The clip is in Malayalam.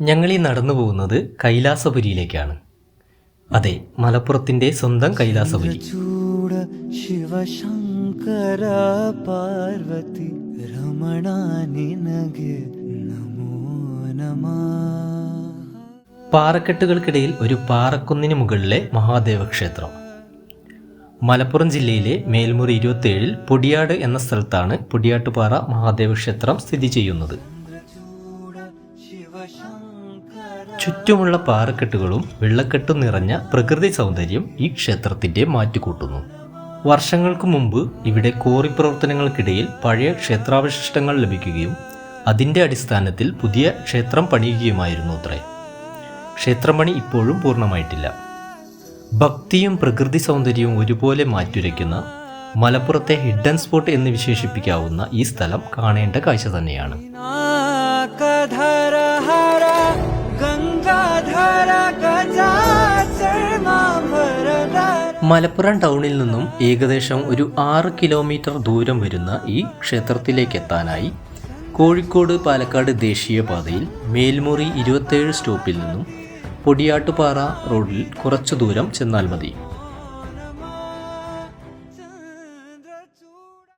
ഞങ്ങളീ നടന്നു പോകുന്നത് കൈലാസപുരിയിലേക്കാണ്. അതെ മലപ്പുറത്തിന്റെ സ്വന്തം കൈലാസപുരി. ശിവശങ്കര പാർവതി പാറക്കെട്ടുകൾക്കിടയിൽ ഒരു പാറക്കുന്നിന് മുകളിലെ മഹാദേവ ക്ഷേത്രം മലപ്പുറം ജില്ലയിലെ മേൽമുറി ഇരുപത്തിയേഴിൽ പൊടിയാട് എന്ന സ്ഥലത്താണ് പൊടിയാട്ടുപാറ മഹാദേവ ക്ഷേത്രം സ്ഥിതി ചെയ്യുന്നത്. ചുറ്റുമുള്ള പാറക്കെട്ടുകളും വെള്ളക്കെട്ടും നിറഞ്ഞ പ്രകൃതി സൗന്ദര്യം ഈ ക്ഷേത്രത്തിന്റെ മാറ്റുകൂട്ടുന്നു. വർഷങ്ങൾക്ക് മുമ്പ് ഇവിടെ കോറി പ്രവർത്തനങ്ങൾക്കിടയിൽ പഴയ ക്ഷേത്രാവശിഷ്ടങ്ങൾ ലഭിക്കുകയും അതിന്റെ അടിസ്ഥാനത്തിൽ പുതിയ ക്ഷേത്രം പണിയുകയുമായിരുന്നു അത്രേ. ക്ഷേത്രമണി ഇപ്പോഴും പൂർണമായിട്ടില്ല. ഭക്തിയും പ്രകൃതി സൗന്ദര്യവും ഒരുപോലെ മാറ്റുരയ്ക്കുന്ന മലപ്പുറത്തെ ഹിഡൻ സ്പോട്ട് എന്ന് വിശേഷിപ്പിക്കാവുന്ന ഈ സ്ഥലം കാണേണ്ട കാഴ്ച തന്നെയാണ്. മലപ്പുറം ടൗണിൽ നിന്നും ഏകദേശം ഒരു ആറ് കിലോമീറ്റർ ദൂരം വരുന്ന ഈ ക്ഷേത്രത്തിലേക്ക് എത്താനായി കോഴിക്കോട് പാലക്കാട് ദേശീയപാതയിൽ മേൽമുറി ഇരുപത്തേഴ് സ്റ്റോപ്പിൽ നിന്നും പൊടിയാട്ടുപാറ റോഡിൽ കുറച്ചു ദൂരം ചെന്നാൽ മതി.